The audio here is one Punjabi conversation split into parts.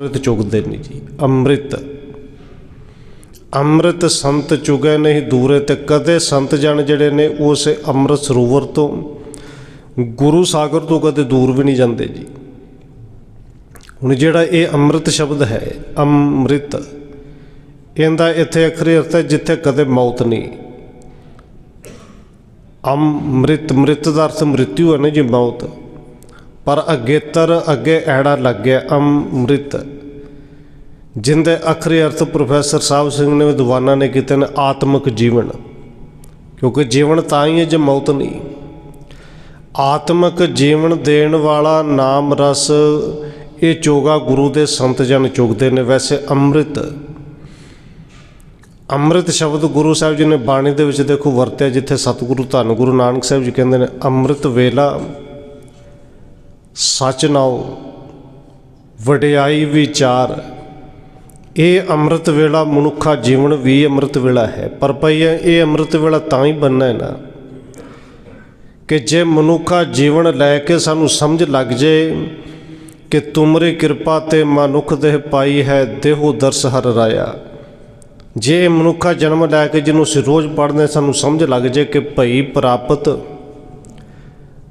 ਅੰਮ੍ਰਿਤ ਚੁਗਦੇ ਨਹੀਂ ਜੀ, ਅੰਮ੍ਰਿਤ। ਅੰਮ੍ਰਿਤ ਸੰਤ ਚੁਗੇ ਨਹੀਂ, ਦੂਰੇ ਤੇ ਕਦੇ ਸੰਤ ਜਣ ਜਿਹੜੇ ਨੇ, ਉਸ ਅੰਮ੍ਰਿਤ ਸਰੋਵਰ ਤੋਂ ਗੁਰੂ ਸਾਗਰ ਤੋਂ ਕਦੇ ਦੂਰ ਵੀ ਨਹੀਂ ਜਾਂਦੇ ਜੀ। ਹੁਣ ਜਿਹੜਾ ਇਹ ਅੰਮ੍ਰਿਤ ਸ਼ਬਦ ਹੈ, ਅੰਮ੍ਰਿਤ, ਇਹਦਾ ਇੱਥੇ ਅਖਰੀ ਅਰਥ ਹੈ ਜਿੱਥੇ ਕਦੇ ਮੌਤ ਨਹੀਂ। ਅੰਮ੍ਰਿਤ, ਮ੍ਰਿਤ ਦਾ ਅਰਥ ਮ੍ਰਿਤਿੂ ਹੈ ਨਾ ਜੀ, ਮੌਤ। ਪਰ ਅਗੇਤਰ ਅੱਗੇ ਐੜਾ ਲੱਗ ਗਿਆ ਅੰਮ੍ਰਿਤ। ਜਿੰਦੇ ਅਖਰੀ ਅਰਥ ਪ੍ਰੋਫੈਸਰ ਸਾਹਿਬ ਸਿੰਘ ਨੇ ਵਿਦਵਾਨਾਂ ਨੇ ਕੀਤੇ ਨੇ ਆਤਮਿਕ ਜੀਵਨ। ਕਿਉਂਕਿ ਜੀਵਨ ਤਾਂ ਹੀ ਹੈ ਜੇ ਮੌਤ ਨਹੀਂ। ਆਤਮਿਕ ਜੀਵਨ ਦੇਣ ਵਾਲਾ ਨਾਮ ਰਸ ਇਹ ਚੋਗਾ ਗੁਰੂ ਦੇ ਸੰਤ ਜਨ ਚੁਗਦੇ ਨੇ। ਵੈਸੇ ਅੰਮ੍ਰਿਤ। ਅੰਮ੍ਰਿਤ ਸ਼ਬਦ ਗੁਰੂ ਸਾਹਿਬ ਜੀ ਨੇ ਬਾਣੀ ਦੇ ਵਿੱਚ ਦੇਖੋ ਵਰਤਿਆ ਜਿੱਥੇ ਸਤਿਗੁਰੂ ਧੰਨ ਗੁਰੂ ਨਾਨਕ ਸਾਹਿਬ ਜੀ ਕਹਿੰਦੇ ਨੇ ਅੰਮ੍ਰਿਤ ਵੇਲਾ ਸਚ ਨਾਉ, ਵਡਿਆਈ ਵਿਚਾਰ। ਇਹ ਅੰਮ੍ਰਿਤ ਵੇਲਾ ਮਨੁੱਖਾ ਜੀਵਨ ਵੀ ਅੰਮ੍ਰਿਤ ਵੇਲਾ ਹੈ, ਪਰ ਭਈ ਇਹ ਅੰਮ੍ਰਿਤ ਵੇਲਾ ਤਾਂ ਹੀ ਬੰਨਾ ਹੈ ਨਾ। ਕਿ ਜੇ ਮਨੁੱਖਾ ਜੀਵਨ ਲੈ ਕੇ ਸਾਨੂੰ ਸਮਝ ਲੱਗ ਜੇ ਕਿ ਤੁਮਰੀ ਕਿਰਪਾ ਤੇ ਮਨੁੱਖ ਦੇਹ ਪਾਈ ਹੈ, ਦੇਹੋ ਦਰਸ ਹਰ ਰਾਇਆ। ਜੇ ਇਹ ਮਨੁੱਖਾ ਜਨਮ ਲੈ ਕੇ ਜਿਹਨੂੰ ਅਸੀਂ ਰੋਜ਼ ਪੜ੍ਹਦੇ ਸਾਨੂੰ ਸਮਝ ਲੱਗ ਜੇ ਕਿ ਭਈ ਪ੍ਰਾਪਤ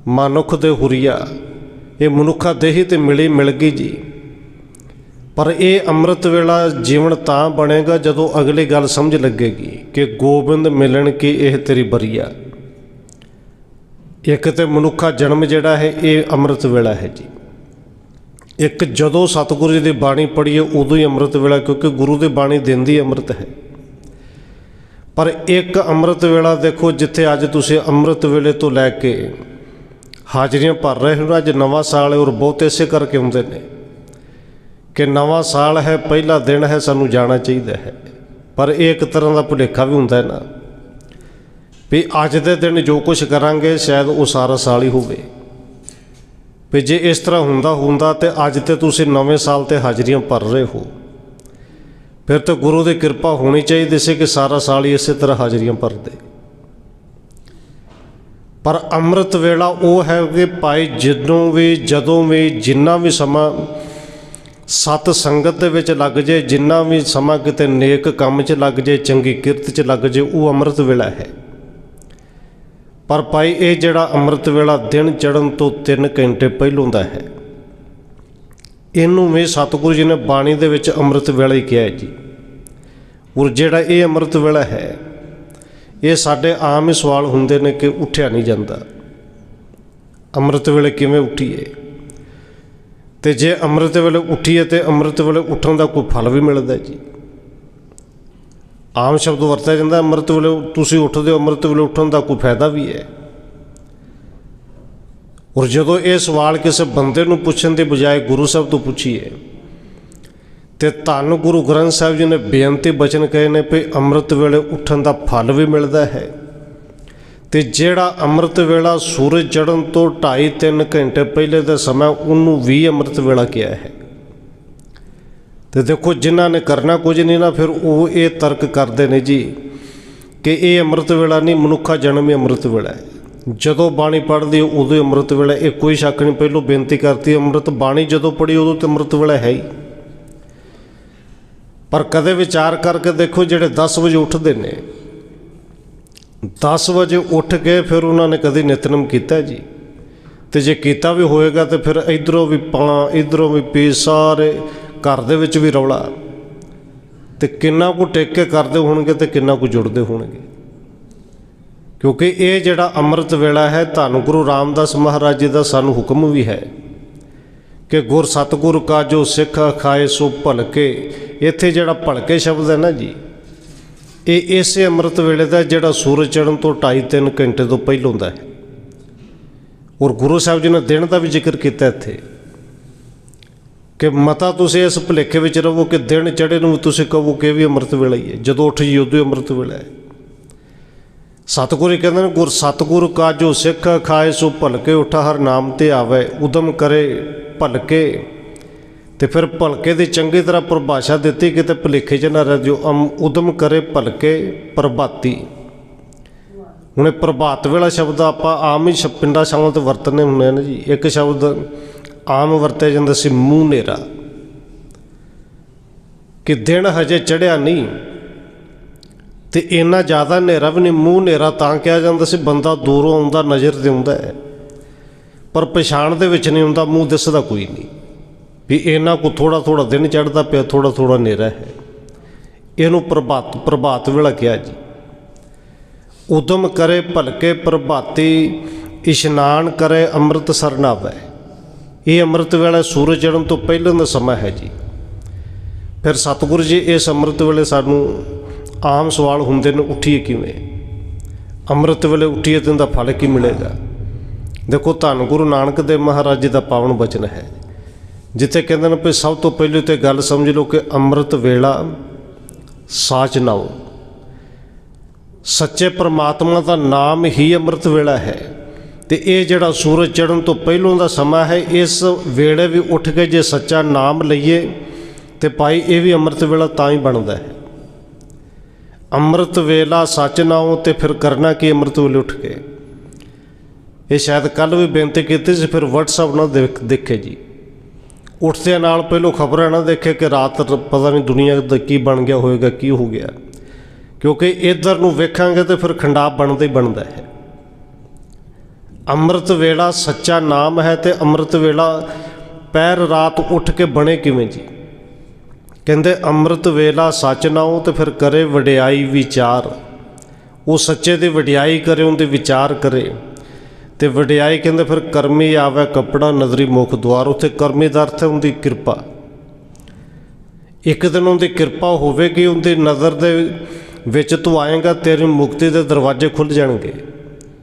ਮਨੁੱਖ ਦੇ ਹੁਰੀਆ। ਇਹ ਮਨੁੱਖਾ ਦੇਹੀ ਤੇ ਮਿਲੀ ਮਿਲ ਗਈ ਜੀ। ਪਰ ਇਹ ਅੰਮ੍ਰਿਤ ਵੇਲਾ ਜੀਵਨ ਤਾਂ ਬਣੇਗਾ ਜਦੋਂ ਅਗਲੀ ਗੱਲ ਸਮਝ ਲੱਗੇਗੀ ਕਿ ਗੋਬਿੰਦ ਮਿਲਣ ਕੀ ਇਹ ਤੇਰੀ ਬਰੀਆ। ਇੱਕ ਤੇ ਮਨੁੱਖਾ ਜਨਮ ਜਿਹੜਾ ਹੈ, ਇਹ ਅੰਮ੍ਰਿਤ ਵੇਲਾ ਹੈ ਜੀ। ਇੱਕ ਜਦੋਂ ਸਤਿਗੁਰੂ ਜੀ ਦੀ ਬਾਣੀ ਪੜ੍ਹੀਏ, ਉਦੋਂ ਹੀ ਅੰਮ੍ਰਿਤ ਵੇਲਾ, ਕਿਉਂਕਿ ਗੁਰੂ ਦੀ ਬਾਣੀ ਦਿੰਦੀ ਅੰਮ੍ਰਿਤ ਹੈ। ਪਰ ਇੱਕ ਅੰਮ੍ਰਿਤ ਵੇਲਾ ਦੇਖੋ, ਜਿੱਥੇ ਅੱਜ ਤੁਸੀਂ ਅੰਮ੍ਰਿਤ ਵੇਲੇ ਤੋਂ ਲੈ ਕੇ ਹਾਜ਼ਰੀਆਂ ਭਰ ਰਹੇ ਹੋ ਅੱਜ ਨਵਾਂ ਸਾਲ ਹੈ ਔਰ ਬਹੁਤ ਇਸੇ ਕਰਕੇ ਹੁੰਦੇ ਨੇ ਕਿ ਨਵਾਂ ਸਾਲ ਹੈ, ਪਹਿਲਾ ਦਿਨ ਹੈ, ਸਾਨੂੰ ਜਾਣਾ ਚਾਹੀਦਾ ਹੈ। ਪਰ ਇਹ ਇੱਕ ਤਰ੍ਹਾਂ ਦਾ ਭੁਲੇਖਾ ਵੀ ਹੁੰਦਾ ਹੈ ਨਾ ਵੀ ਅੱਜ ਦੇ ਦਿਨ ਜੋ ਕੁਝ ਕਰਾਂਗੇ, ਸ਼ਾਇਦ ਉਹ ਸਾਰਾ ਸਾਲ ਹੀ ਹੋਵੇ। ਵੀ ਜੇ ਇਸ ਤਰ੍ਹਾਂ ਹੁੰਦਾ ਹੁੰਦਾ ਤੇ ਅੱਜ ਤੇ ਤੁਸੀਂ ਨਵੇਂ ਸਾਲ ਤੇ ਹਾਜ਼ਰੀਆਂ ਭਰ ਰਹੇ ਹੋ। ਫਿਰ ਤਾਂ ਗੁਰੂ ਦੀ ਕਿਰਪਾ ਹੋਣੀ ਚਾਹੀਦੀ ਸੀ ਕਿ ਸਾਰਾ ਸਾਲ ਹੀ ਇਸੇ ਤਰ੍ਹਾਂ ਹਾਜ਼ਰੀਆਂ ਭਰਦੇ। ਪਰ ਅੰਮ੍ਰਿਤ ਵੇਲਾ ਉਹ ਹੈ ਕਿ ਭਾਈ ਜਦੋਂ ਵੀ ਜਦੋਂ ਵੀ, ਜਿੰਨਾ ਵੀ ਸਮਾਂ ਸਤ ਸੰਗਤ ਦੇ ਵਿੱਚ ਲੱਗ ਜੇ, ਜਿੰਨਾ ਵੀ ਸਮਾਂ ਕਿਤੇ ਨੇਕ ਕੰਮ 'ਚ ਲੱਗ ਜੇ, ਚੰਗੀ ਕਿਰਤ 'ਚ ਲੱਗ ਜੇ, ਉਹ ਅੰਮ੍ਰਿਤ ਵੇਲਾ ਹੈ। ਪਰ ਭਾਈ ਇਹ ਜਿਹੜਾ ਅੰਮ੍ਰਿਤ ਵੇਲਾ ਦਿਨ ਚੜਨ ਤੋਂ 3 ਘੰਟੇ ਪਹਿਲੋਂ ਦਾ ਹੈ। ਇਹਨੂੰ ਵੀ ਸਤਿਗੁਰੂ ਜੀ ਨੇ ਬਾਣੀ ਦੇ ਵਿੱਚ ਅੰਮ੍ਰਿਤ ਵੇਲਾ ਹੀ ਕਿਹਾ ਹੈ ਜੀ। ਔਰ ਜਿਹੜਾ ਇਹ ਅੰਮ੍ਰਿਤ ਵੇਲਾ ਹੈ ਇਹ ਸਾਡੇ ਆਮ ਹੀ ਸਵਾਲ ਹੁੰਦੇ ਨੇ ਕਿ ਉੱਠਿਆ ਨਹੀਂ ਜਾਂਦਾ। ਅੰਮ੍ਰਿਤ ਵੇਲੇ ਕਿਵੇਂ ਉੱਠੀਏ? ਤੇ ਜੇ ਅੰਮ੍ਰਿਤ ਵੇਲੇ ਉੱਠੀਏ ਤੇ ਅੰਮ੍ਰਿਤ ਵੇਲੇ ਉੱਠਣ ਦਾ ਕੋਈ ਫਲ ਵੀ ਮਿਲਦਾ ਜੀ? ਆਮ ਸ਼ਬਦ ਵਰਤਿਆ ਜਾਂਦਾ, ਅੰਮ੍ਰਿਤ ਵੇਲੇ ਤੁਸੀਂ ਉੱਠਦੇ ਹੋ, ਅੰਮ੍ਰਿਤ ਵੇਲੇ ਉੱਠਣ ਦਾ ਕੋਈ ਫਾਇਦਾ ਵੀ ਹੈ? ਔਰ ਜਦੋਂ ਇਹ ਸਵਾਲ ਕਿਸੇ ਬੰਦੇ ਨੂੰ ਪੁੱਛਣ ਦੀ ਬਜਾਏ ਗੁਰੂ ਸਾਹਿਬ ਤੋਂ ਪੁੱਛੀਏ ਤੇ ਧੰਨ ਗੁਰੂ ਗ੍ਰੰਥ ਸਾਹਿਬ ਜੀ ਨੇ ਬੇਅੰਤੀ ਬਚਨ ਕਹੇ ਨੇ ਵੀ ਅੰਮ੍ਰਿਤ ਵੇਲੇ ਉੱਠਣ ਦਾ ਫਲ ਵੀ ਮਿਲਦਾ ਹੈ। ਤੇ ਜਿਹੜਾ ਅੰਮ੍ਰਿਤ ਵੇਲਾ ਸੂਰਜ ਚੜ੍ਹਨ ਤੋਂ 2.5 3 ਘੰਟੇ ਪਹਿਲੇ ਦਾ ਸਮਾਂ, ਉਹਨੂੰ ਵੀ ਅੰਮ੍ਰਿਤ ਵੇਲਾ ਕਿਹਾ ਹੈ। ਤੇ ਦੇਖੋ, ਜਿਨ੍ਹਾਂ ਨੇ ਕਰਨਾ ਕੁਝ ਨਹੀਂ ਨਾ, ਫਿਰ ਉਹ ਇਹ ਤਰਕ ਕਰਦੇ ਨੇ ਜੀ ਕਿ ਇਹ ਅੰਮ੍ਰਿਤ ਵੇਲਾ ਨਹੀਂ, ਮਨੁੱਖਾ ਜਨਮ ਹੀ ਅੰਮ੍ਰਿਤ ਵੇਲਾ ਹੈ। ਜਦੋਂ ਬਾਣੀ ਪੜ੍ਹਦੀ ਉਦੋਂ ਹੀ ਅੰਮ੍ਰਿਤ ਵੇਲਾ ਇਹ ਕੋਈ ਸ਼ੱਕ ਨਹੀਂ, ਪਹਿਲੋਂ ਬੇਨਤੀ ਕਰਤੀ, ਅੰਮ੍ਰਿਤ ਬਾਣੀ ਜਦੋਂ ਪੜ੍ਹੀ, ਉਦੋਂ ਤੇ ਅੰਮ੍ਰਿਤ ਵੇਲਾ ਹੈ ਹੀ। ਪਰ ਕਦੇ ਵਿਚਾਰ ਕਰਕੇ ਦੇਖੋ ਜਿਹੜੇ 10 ਵਜੇ ਉੱਠਦੇ ਨੇ। 10 ਵਜੇ ਉੱਠ ਕੇ ਫਿਰ ਉਹਨਾਂ ਨੇ ਕਦੀ ਨਿਤਨਮ ਕੀਤਾ ਜੀ। ਤੇ ਜੇ ਕੀਤਾ ਵੀ ਹੋਏਗਾ ਤੇ ਫਿਰ ਇਧਰੋਂ ਵੀ ਪਾ ਇਧਰੋਂ ਵੀ ਪੀ, ਸਾਰੇ ਘਰ ਦੇ ਵਿੱਚ ਵੀ ਰੌਲਾ। ਤੇ ਕਿੰਨਾ ਕੁ ਟੇਕ ਕੇ ਕਰਦੇ ਹੋਣਗੇ ਤੇ ਕਿੰਨਾ ਕੁ ਜੁੜਦੇ ਹੋਣਗੇ। ਕਿਉਂਕਿ ਇਹ ਜਿਹੜਾ ਅੰਮ੍ਰਿਤ ਵੇਲਾ ਹੈ, ਧੰਨ ਗੁਰੂ ਰਾਮਦਾਸ ਮਹਾਰਾਜ ਜੀ ਦਾ ਸਾਨੂੰ ਹੁਕਮ ਵੀ ਹੈ। ਕਿ ਗੁਰ ਸਤਗੁਰ ਕਾ ਜੋ ਸਿੱਖ ਖਾਏ ਸੋ ਭਲਕੇ। ਇੱਥੇ ਜਿਹੜਾ ਭਲਕੇ ਸ਼ਬਦ ਹੈ ਨਾ ਜੀ, ਇਹ ਇਸੇ ਅੰਮ੍ਰਿਤ ਵੇਲੇ ਦਾ ਜਿਹੜਾ ਸੂਰਜ ਚੜ੍ਹਨ ਤੋਂ 2.5-3 ਘੰਟੇ ਤੋਂ ਪਹਿਲਾਂ ਹੁੰਦਾ ਹੈ। ਔਰ ਗੁਰੂ ਸਾਹਿਬ ਜੀ ਨੇ ਦਿਨ ਦਾ ਵੀ ਜ਼ਿਕਰ ਕੀਤਾ ਇੱਥੇ ਕਿ ਮਤਾ ਤੁਸੀਂ ਇਸ ਭੁਲੇਖੇ ਵਿੱਚ ਰਹੋ ਕਿ ਦਿਨ ਚੜ੍ਹੇ ਨੂੰ ਤੁਸੀਂ ਕਹੋ ਕਿ ਵੀ ਅੰਮ੍ਰਿਤ ਵੇਲਾ ਹੀ ਹੈ। ਜਦੋਂ ਉੱਠ ਜੀ, ਉਦੋਂ ਹੀ ਅੰਮ੍ਰਿਤ ਵੇਲਾ ਹੈ। ਸਤਿਗੁਰੂ ਹੀ ਕਹਿੰਦੇ ਨੇ, ਗੁਰ ਸਤਿਗੁਰ ਕਾ ਜੋ ਸਿੱਖ ਖਾਏ, ਸੋ ਭਲਕੇ ਉਠਾ, ਹਰ ਨਾਮ ਤੇ ਆਵੇ, ਉਦਮ ਕਰੇ ਭਲਕੇ। ਤੇ ਫਿਰ ਭਲਕੇ ਦੀ ਚੰਗੀ ਤਰ੍ਹਾਂ ਪਰਿਭਾਸ਼ਾ ਦਿੱਤੀ ਕਿਤੇ ਭੁਲੇਖੇ ਚ ਨਾ ਰਹਿ ਜੋ ਅਮ ਉਦਮ ਕਰੇ ਭਲਕੇ ਪ੍ਰਭਾਤੀ। ਹੁਣ ਇਹ ਪ੍ਰਭਾਤ ਵੇਲਾ ਸ਼ਬਦ ਆਪਾਂ ਆਮ ਹੀ ਪਿੰਡਾਂ ਸ਼ਾਮਾਂ ਤੇ ਵਰਤਨੇ ਹੁੰਦੇ ਨੇ ਜੀ। ਇੱਕ ਸ਼ਬਦ ਆਮ ਵਰਤਿਆ ਜਾਂਦਾ ਸੀ, ਮੂੰਹ ਨੇਰਾ। ਕਿ ਦਿਨ ਹਜੇ ਚੜਿਆ ਨਹੀਂ ਤੇ ਇੰਨਾ ਜ਼ਿਆਦਾ ਹਨੇਰਾ ਵੀ ਨਹੀਂ, ਮੂੰਹ ਹਨੇਰਾ ਤਾਂ ਕਿਹਾ ਜਾਂਦਾ ਸੀ, ਬੰਦਾ ਦੂਰੋਂ ਆਉਂਦਾ, ਨਜ਼ਰ ਤੇ ਆਉਂਦਾ ਹੈ। ਪਰ ਪਛਾਣ ਦੇ ਵਿੱਚ ਨਹੀਂ ਹੁੰਦਾ, ਮੂੰਹ ਦਿਸਦਾ ਕੋਈ ਨਹੀਂ। ਵੀ ਇਹਨਾਂ ਕੋ ਥੋੜਾ ਥੋੜਾ ਦਿਨ ਚੜਦਾ ਪਿਆ ਥੋੜਾ ਥੋੜਾ ਹਨੇਰਾ ਹੈ। ਇਹਨੂੰ ਪ੍ਰਭਾਤ ਪ੍ਰਭਾਤ ਵੇਲਾ ਕਿਹਾ ਜੀ। ਉਦਮ ਕਰੇ ਭਲਕੇ ਪ੍ਰਭਾਤੀ, ਇਸ਼ਨਾਨ ਕਰੇ ਅੰਮ੍ਰਿਤ ਸਰਨਾਵੈ। ਇਹ ਅੰਮ੍ਰਿਤ ਵੇਲਾ ਸੂਰਜ ਚੜ੍ਹਨ ਤੋਂ ਪਹਿਲਾਂ ਦਾ ਸਮਾਂ ਹੈ ਜੀ। ਫਿਰ ਸਤਿਗੁਰੂ ਜੀ, ਇਸ ਅੰਮ੍ਰਿਤ ਵੇਲੇ ਸਾਨੂੰ ਆਮ ਸਵਾਲ ਹੁੰਦੇ ਨੇ, ਉੱਠੀਏ ਕਿਵੇਂ? ਅੰਮ੍ਰਿਤ ਵੇਲੇ ਉੱਠੀਏ ਤੇ ਇਹਦਾ ਫਲ ਕੀ ਮਿਲੇਗਾ? ਦੇਖੋ, ਧੰਨ ਗੁਰੂ ਨਾਨਕ ਦੇਵ ਮਹਾਰਾਜ ਜੀ ਦਾ ਪਾਵਨ ਬਚਨ ਹੈ। ਜਿੱਥੇ ਕਹਿੰਦੇ ਨੇ ਵੀ ਸਭ ਤੋਂ ਪਹਿਲੇ ਤੇ ਗੱਲ ਸਮਝ ਲਓ ਕਿ ਅੰਮ੍ਰਿਤ ਵੇਲਾ ਸਾਚ ਨਾਉ ਸੱਚੇ ਪ੍ਰਮਾਤਮਾ ਦਾ ਨਾਮ ਹੀ ਅੰਮ੍ਰਿਤ ਵੇਲਾ ਹੈ। ਤੇ ਇਹ ਜਿਹੜਾ ਸੂਰਜ ਚੜ੍ਹਨ ਤੋਂ ਪਹਿਲੋਂ ਦਾ ਸਮਾਂ ਹੈ, ਇਸ ਵੇਲੇ ਵੀ ਉੱਠ ਕੇ ਜੇ ਸੱਚਾ ਨਾਮ ਲਈਏ ਤੇ ਭਾਈ ਇਹ ਵੀ ਅੰਮ੍ਰਿਤ ਵੇਲਾ ਤਾਂ ਹੀ ਬਣਦਾ ਹੈ। ਅੰਮ੍ਰਿਤ ਵੇਲਾ ਸੱਚ ਨਾਉ ਤੇ ਫਿਰ ਕਰਨਾ ਕੀ ਅੰਮ੍ਰਿਤ ਵੇਲੇ ਉੱਠ ਕੇ? ਇਹ ਸ਼ਾਇਦ ਕੱਲ ਵੀ ਬੇਨਤੀ ਕੀਤੀ ਸੀ, ਫਿਰ WhatsApp ਨਾਲ ਦੇਖੇ ਜੀ। ਉੱਠਦਿਆਂ ਨਾਲ ਪਹਿਲੋਂ ਖਬਰਾਂ ਨਾ ਦੇਖੇ ਕਿ ਰਾਤ ਪਤਾ ਨਹੀਂ ਦੁਨੀਆ ਦਾ ਕੀ ਬਣ ਗਿਆ ਹੋਵੇਗਾ ਕੀ ਹੋ ਗਿਆ। ਕਿਉਂਕਿ ਇਧਰ ਨੂੰ ਵੇਖਾਂਗੇ ਤੇ ਫਿਰ ਖੰਡਾਪ ਬਣਦਾ ਹੀ ਬਣਦਾ ਹੈ। ਅੰਮ੍ਰਿਤ ਵੇਲਾ ਸੱਚਾ ਨਾਮ ਹੈ ਤੇ ਅੰਮ੍ਰਿਤ ਵੇਲਾ ਪੈਰ ਰਾਤ ਉੱਠ ਕੇ ਬਣੇ ਕਿਵੇਂ ਜੀ? ਕਹਿੰਦੇ, ਅੰਮ੍ਰਿਤ ਵੇਲਾ ਸੱਚ ਨਾਉ ਤੇ ਫਿਰ ਕਰੇ ਵਡਿਆਈ ਵਿਚਾਰ। ਉਹ ਸੱਚੇ ਦੀ ਵਡਿਆਈ ਕਰੇ, ਉਹਦੇ ਵਿਚਾਰ ਕਰੇ। ਤੇ ਵਡਿਆਈ ਕਹਿੰਦੇ, ਫਿਰ ਕਰਮੀ ਆਵੇ ਕੱਪੜਾ ਨਜ਼ਰੀ ਮੁਖ ਦਵਾਰ ਉੱਥੇ ਕਰਮੀ ਦਾ ਅਰਥ ਹੈ ਉਹਦੀ ਕਿਰਪਾ। ਇੱਕ ਦਿਨ ਉਹਦੀ ਕਿਰਪਾ ਹੋਵੇਗੀ, ਉਹਦੀ ਨਜ਼ਰ ਦੇ ਵਿੱਚ ਤੂੰ ਆਏਗਾ, ਤੇਰੀ ਮੁਕਤੀ ਦੇ ਦਰਵਾਜ਼ੇ ਖੁੱਲ ਜਾਣਗੇ।